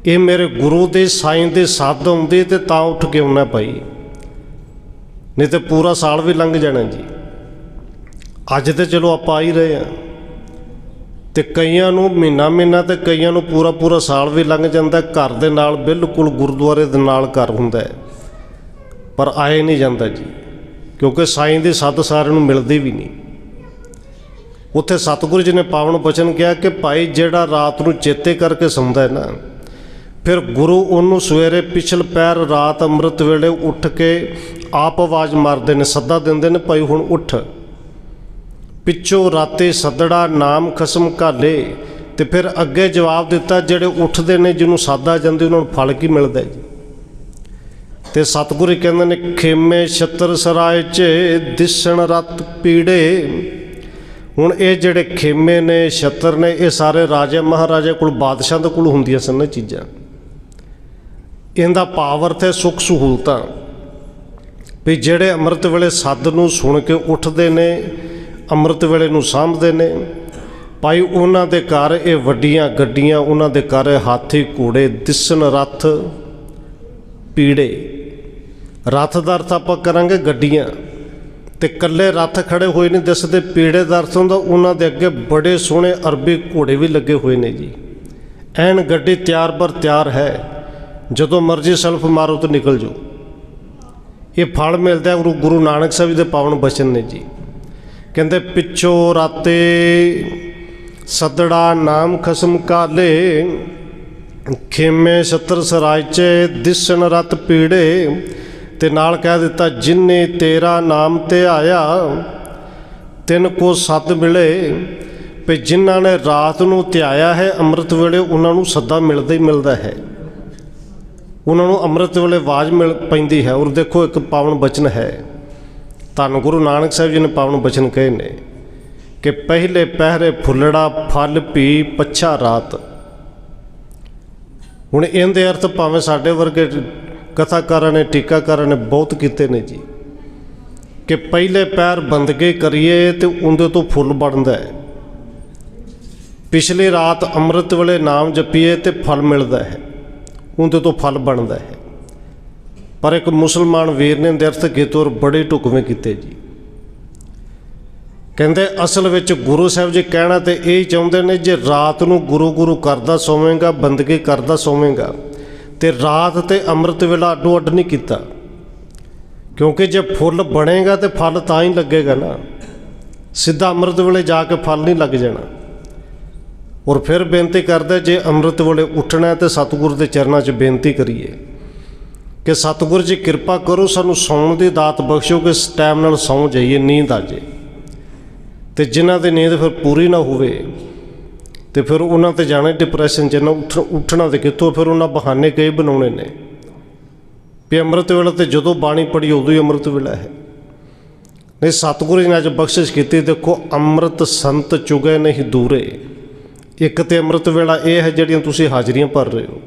ਇਹ ਮੇਰੇ ਗੁਰੂ ਦੇ ਸਾਈਂ ਦੇ ਸਾਧ ਆਉਂਦੇ ਤੇ ਤਾਂ ਉੱਠ ਕੇ ਆਉਣਾ ਭਾਈ। ਨਹੀਂ ਤੇ ਪੂਰਾ ਸਾਲ ਵੀ ਲੰਘ ਜਾਣਾ ਜੀ। ਅੱਜ ਤੇ ਚਲੋ ਆਪਾਂ ਆ ਹੀ ਰਹੇ ਆ ਤੇ ਕਈਆਂ ਨੂੰ ਮਹੀਨਾ ਮਹੀਨਾ ਤੇ ਕਈਆਂ ਨੂੰ ਪੂਰਾ ਪੂਰਾ ਸਾਲ ਵੀ ਲੰਘ ਜਾਂਦਾ, ਘਰ ਦੇ ਨਾਲ ਬਿਲਕੁਲ ਗੁਰਦੁਆਰੇ ਦੇ ਨਾਲ ਘਰ ਹੁੰਦਾ ਪਰ ਆਏ ਨਹੀਂ ਜਾਂਦਾ ਜੀ, ਕਿਉਂਕਿ ਸਾਈਂ ਦੀ ਸੱਤ ਸਾਰਿਆਂ ਨੂੰ ਮਿਲਦੀ ਵੀ ਨਹੀਂ। ਉੱਥੇ ਸਤਿਗੁਰੂ ਜੀ ਨੇ ਪਾਵਨ ਬਚਨ ਕਿਹਾ ਕਿ ਭਾਈ ਜਿਹੜਾ ਰਾਤ ਨੂੰ ਚੇਤੇ ਕਰਕੇ ਸੌਂਦਾ ਹੈ ਨਾ, ਫਿਰ ਗੁਰੂ ਉਹਨੂੰ ਸਵੇਰੇ ਪਿਛਲ ਪੈਰ ਰਾਤ ਅੰਮ੍ਰਿਤ ਵੇਲੇ ਉੱਠ ਕੇ ਆਪ ਆਵਾਜ਼ ਮਾਰਦੇ ਨੇ, ਸੱਦਾ ਦਿੰਦੇ ਨੇ, ਭਾਈ ਹੁਣ ਉੱਠ। ਪਿੱਛੋਂ ਰਾਤੇ ਸੱਦੜਾ ਨਾਮ ਖਸਮ ਘਾਲੇ ਤੇ ਫਿਰ ਅੱਗੇ ਜਵਾਬ ਦਿੱਤਾ, ਜਿਹੜੇ ਉੱਠਦੇ ਨੇ, ਜਿਹਨੂੰ ਸਾਦਾ ਜਾਂਦੇ, ਉਹਨਾਂ ਨੂੰ ਫਲ ਕੀ ਮਿਲਦਾ ਜੀ? ਤੇ ਸਤਿਗੁਰੂ ਜੀ ਕਹਿੰਦੇ ਨੇ, ਖੇਮੇ ਛਤਰ ਸਰਾਏ 'ਚ ਦਿਸਣ ਰਤ ਪੀੜੇ ਹੁਣ ਇਹ ਜਿਹੜੇ ਖੇਮੇ ਨੇ, ਛਤਰ ਨੇ, ਇਹ ਸਾਰੇ ਰਾਜੇ ਮਹਾਰਾਜੇ ਕੋਲ, ਬਾਦਸ਼ਾਹ ਦੇ ਕੋਲ ਹੁੰਦੀਆਂ ਸਨ ਨਾ ਚੀਜ਼ਾਂ। ਇਹਦਾ ਪਾਵਰ ਅਰਥ ਸੁੱਖ ਸਹੂਲਤਾਂ। ਵੀ ਜਿਹੜੇ ਅੰਮ੍ਰਿਤ ਵੇਲੇ ਸੱਦ ਨੂੰ ਸੁਣ ਕੇ ਉੱਠਦੇ ਨੇ, ਅੰਮ੍ਰਿਤ ਵੇਲੇ ਨੂੰ ਸਾਂਭਦੇ ਨੇ, ਭਾਈ ਉਹਨਾਂ ਦੇ ਘਰ ਇਹ ਵੱਡੀਆਂ ਗੱਡੀਆਂ, ਉਹਨਾਂ ਦੇ ਘਰ ਹਾਥੀ, ਘੋੜੇ ਦਿਸਨ ਰੱਥ, ਪੀੜੇ। ਰੱਥ ਦਾ ਅਰਥ ਆਪਾਂ ਕਰਾਂਗੇ ਗੱਡੀਆਂ। ਤੇ ਕੱਲੇ ਰੱਥ ਖੜੇ ਹੋਏ ਨਹੀਂ ਦਿਸਦੇ ਪੀੜੇ ਦਾ ਹੁੰਦਾ, ਉਹਨਾਂ ਦੇ ਅੱਗੇ ਬੜੇ ਸੋਹਣੇ ਅਰਬੀ ਘੋੜੇ ਵੀ ਲੱਗੇ ਹੋਏ ਨੇ ਜੀ। ਐਨ ਗੱਡੀ ਤਿਆਰ ਬਰ ਤਿਆਰ ਹੈ, ਜਦੋਂ ਮਰਜ਼ੀ ਸਲਫ ਮਾਰੋ ਤੇ ਨਿਕਲ ਜਾਓ। ਇਹ ਫਲ ਮਿਲਦਾ ਗੁਰੂ ਗੁਰੂ ਨਾਨਕ ਸਾਹਿਬ ਜੀ ਦੇ ਪਾਵਨ ਬਚਨ ਨੇ ਜੀ। ਕਹਿੰਦੇ, ਪਿੱਛੋਂ ਰਾਤੇ ਸਦੜਾ ਨਾਮ ਖਸਮ ਕਾਲੇ, ਖੇਮੇ ਛਤਰ ਸਰਾਇਚੇ, ਦਿਸਣ ਰਤ ਪੀੜੇ ਤੇ ਨਾਲ ਕਹਿ ਦਿੱਤਾ, ਜਿਨੇ ਤੇਰਾ ਨਾਮ ਤੇ ਆਇਆ, ਤਿੰਨ ਕੋ ਸੱਤ ਮਿਲੇ, ਵੀ ਜਿਨ੍ਹਾਂ ਨੇ ਰਾਤ ਨੂੰ ਧਿਆਇਆ ਹੈ, ਅੰਮ੍ਰਿਤ ਵੇਲੇ ਉਹਨਾਂ ਨੂੰ ਸੱਦਾ ਮਿਲਦਾ ਹੀ ਮਿਲਦਾ ਹੈ। ਉਹਨਾਂ ਨੂੰ ਅੰਮ੍ਰਿਤ ਵੇਲੇ ਆਵਾਜ਼ ਮਿਲ ਪੈਂਦੀ ਹੈ। ਔਰ ਦੇਖੋ, ਇੱਕ ਪਾਵਨ ਬਚਨ ਹੈ। ਧੰਨ ਗੁਰੂ ਨਾਨਕ ਸਾਹਿਬ ਜੀ ਨੇ ਪਾਵਨ ਬਚਨ ਕਹੇ ਨੇ ਕਿ ਪਹਿਲੇ ਪਹਿਰੇ ਫੁੱਲੜਾ, ਫਲ ਪੀ ਪੱਛਾ ਰਾਤ। ਹੁਣ ਇਹਦੇ ਅਰਥ ਭਾਵੇਂ ਸਾਡੇ ਵਰਗੇ ਕਥਾਕਾਰਾਂ ਨੇ, ਟੀਕਾਕਾਰਾਂ ਨੇ ਬਹੁਤ ਕੀਤੇ ਨੇ ਜੀ। ਕਿ ਪਹਿਲੇ ਪੈਰ ਬੰਦਗੇ ਕਰੀਏ ਤੇ ਉਹਦੇ ਤੋਂ ਫੁੱਲ ਬਣਦਾ ਹੈ। ਪਿਛਲੀ ਰਾਤ ਅੰਮ੍ਰਿਤ ਵੇਲੇ ਨਾਮ ਜਪੀਏ ਤੇ ਫਲ ਮਿਲਦਾ ਹੈ। ਉਹਦੇ ਤੋਂ ਫਲ ਬਣਦਾ ਹੈ। ਪਰ ਇੱਕ ਮੁਸਲਮਾਨ ਵੀਰ ਨੇ ਦਰਤ ਕੀਤੇ ਔਰ ਬੜੇ ਢੁਕਵੇਂ ਕੀਤੇ ਜੀ। ਕਹਿੰਦੇ ਅਸਲ ਵਿੱਚ ਗੁਰੂ ਸਾਹਿਬ ਜੀ ਕਹਿਣਾ ਤੇ ਇਹ ਚਾਹੁੰਦੇ ਨੇ, ਜੇ ਰਾਤ ਨੂੰ ਗੁਰੂ ਗੁਰੂ ਕਰਦਾ ਸੋਵੇਂਗਾ, ਬੰਦਗੀ ਕਰਦਾ ਸੋਵੇਂਗਾ ਤੇ ਰਾਤ ਤੇ ਅੰਮ੍ਰਿਤ ਵੇਲਾ ਅੱਡੋ ਅੱਡ ਨਹੀਂ ਕੀਤਾ। ਕਿਉਂਕਿ ਜੇ ਫੁੱਲ ਬਣੇਗਾ ਤੇ ਫਲ ਤਾਂ ਹੀ ਲੱਗੇਗਾ ਨਾ। ਸਿੱਧਾ ਅੰਮ੍ਰਿਤ ਵੇਲੇ ਜਾ ਕੇ ਫਲ ਨਹੀਂ ਲੱਗ ਜਾਣਾ। ਔਰ ਫਿਰ ਬੇਨਤੀ ਕਰਦਾ, ਜੇ ਅੰਮ੍ਰਿਤ ਵੇਲੇ ਉੱਠਣਾ ਹੈ ਤੇ ਸਤਿਗੁਰ ਦੇ ਚਰਨਾਂ 'ਚ ਬੇਨਤੀ ਕਰੀਏ ਕਿ ਸਤਿਗੁਰ ਜੀ ਕਿਰਪਾ ਕਰੋ, ਸਾਨੂੰ ਸੌਣ ਦੀ ਦਾਤ ਬਖਸ਼ੋ ਕਿ ਇਸ ਟਾਈਮ ਨਾਲ ਸੌਂ ਜਾਈਏ, ਨੀਂਦ ਆ ਜੇ। ਤੇ ਜਿਨ੍ਹਾਂ ਦੀ ਨੀਂਦ ਫਿਰ ਪੂਰੀ ਨਾ ਹੋਵੇ ਤੇ ਫਿਰ ਉਹਨਾਂ ਤੇ ਜਾਣਾ ਡਿਪਰੈਸ਼ਨ ਚ, ਨਾ ਉੱਠ, ਉੱਠਣਾ ਤੇ ਕਿੱਥੋਂ? ਫਿਰ ਉਹਨਾਂ ਬਹਾਨੇ ਕਈ ਬਣਾਉਣੇ ਨੇ। ਵੀ ਅੰਮ੍ਰਿਤ ਵੇਲਾ ਤੇ ਜਦੋਂ ਬਾਣੀ ਪੜੀ ਉਦੋਂ ਹੀ ਅੰਮ੍ਰਿਤ ਵੇਲਾ ਹੈ। ਨਹੀਂ, ਸਤਿਗੁਰੂ ਜੀ ਨੇ ਅੱਜ ਬਖਸ਼ਿਸ਼ ਕੀਤੀ, ਦੇਖੋ, ਅੰਮ੍ਰਿਤ ਸੰਤ ਚੁਗੇ ਨਹੀਂ ਦੂਰੇ। ਇੱਕ ਤੇ ਅੰਮ੍ਰਿਤ ਵੇਲਾ ਇਹ ਹੈ ਜਿਹੜੀਆਂ ਤੁਸੀਂ ਹਾਜ਼ਰੀਆਂ ਭਰ ਰਹੇ ਹੋ।